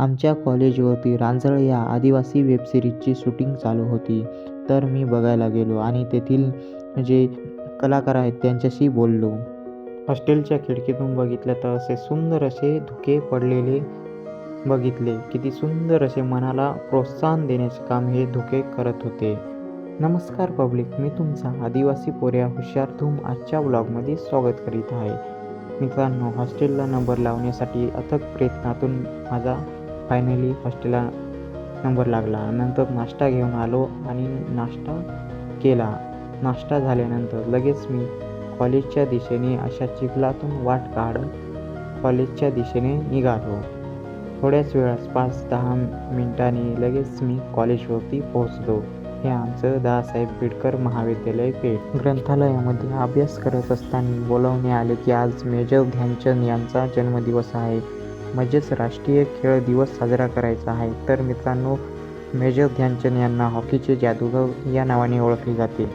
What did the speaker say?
आमच्या कॉलेजवरती रांजळ या आदिवासी वेबसिरीजची शूटिंग चालू होती. तर मी बघायला गेलो आणि तेथील जे कलाकार आहेत त्यांच्याशी बोललो. हॉस्टेलच्या खिडकीतून बघितलं तर असे सुंदर असे धुके पडलेले बघितले किती सुंदर असे मनाला प्रोत्साहन देण्याचे काम हे धुके करत होते. नमस्कार पब्लिक मी तुमचा आदिवासी पोऱ्या हुशार धूम आजच्या ब्लॉगमध्ये स्वागत करीत आहे. मित्रांनो हॉस्टेलला नंबर लावण्यासाठी अथक प्रयत्नातून माझा फायनली हॉस्टेलला नंबर लागला. नंतर नाश्ता घेऊन आलो आणि नाश्ता केला. नाश्ता झाल्यानंतर लगेच मी कॉलेजच्या दिशेने अशा चिखलातून वाट काढत कॉलेजच्या दिशेने निघालो. थोड्याच वेळात पाच दहा मिनिटांनी लगेच मी कॉलेजवरती पोहोचलो. हे आमचं दादासाहेब बिडकर महाविद्यालय पेठ. ग्रंथालयामध्ये अभ्यास करत असताना बोलावणे आले की आज मेजर ध्यानचंद यांचा जन्मदिवस आहे. म्हणजेच राष्ट्रीय खेळ दिवस साजरा करायचा आहे. तर मित्रांनो मेजर ध्यानचंद यांना हॉकीचे जादूगार या नावाने ओळखले जाते.